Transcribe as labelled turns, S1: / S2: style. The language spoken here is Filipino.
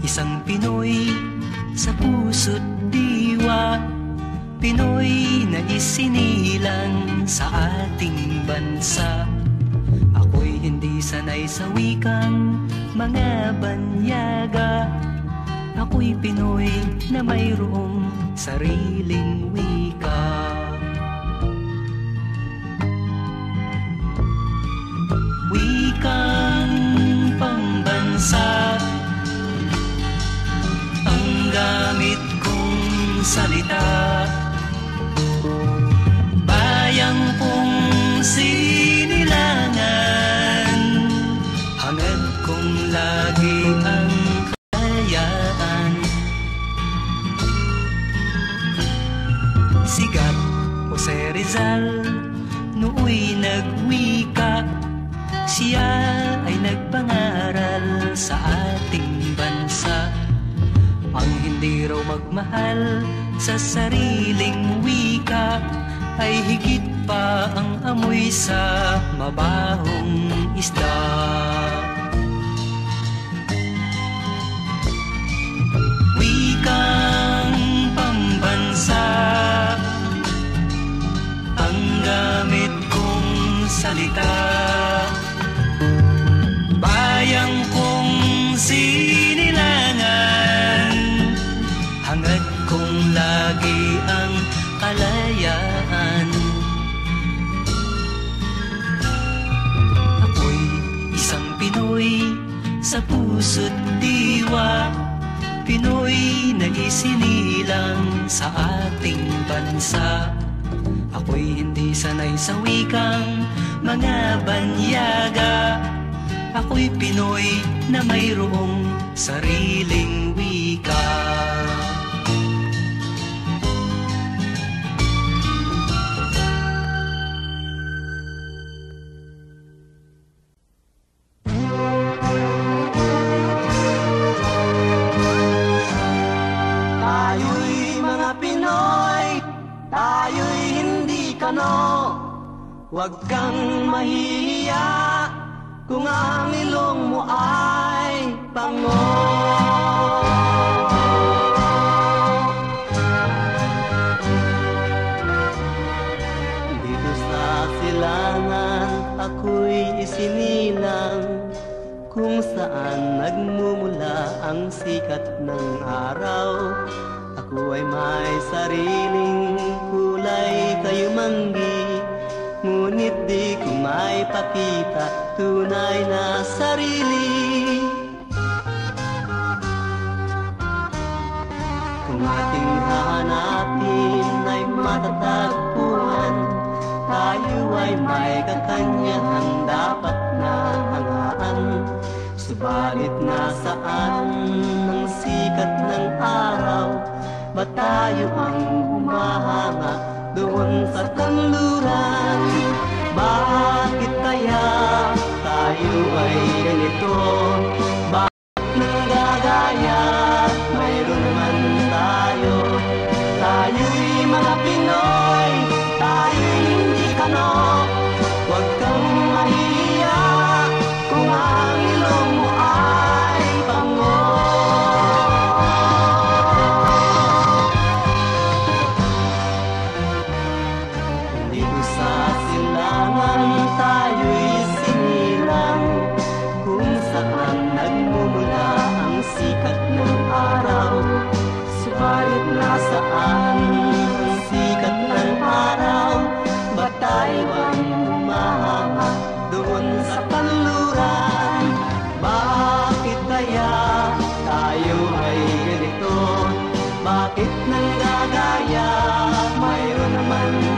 S1: Isang Pinoy sa puso't diwa. Pinoy na isinilang sa ating bansa. Ako'y hindi sanay sa wikang mga banyaga. Ako'y Pinoy na mayroong sariling wika. Rizal Nooy nagwika. Siya ay nagpangaral sa ating bansa. Ang hindi raw magmahal sa sariling wika Ay higit pa ang amoy sa mabahong isda salita Bayang kong sinilangan Hangad kong lagi ang kalayaan. Ako'y isang Pinoy sa puso't diwa Pinoy na isinilang sa ating bansa Ako'y hindi sanay sa wikang mga banyaga. Ako'y Pinoy na mayroong sariling wika
S2: Huwag kang mahihiya kung ang ilong mo ay pango. Dito sa silangan ako'y isinilang kung saan nagmumula ang sikat ng araw Ako ay may sariling kulay kayumanggi Ngunit di ko may pakita tunay na sarili. Kung ating hahanapin ay matatagpuan Tayo ay may kakanyahan dapat na hangaan. Subalit nasaan ang sikat ng araw? Ba tayo ang humahanga sa kanluran Bakit kaya tayo ay ganito Bakit nang gagaya? Mayroon naman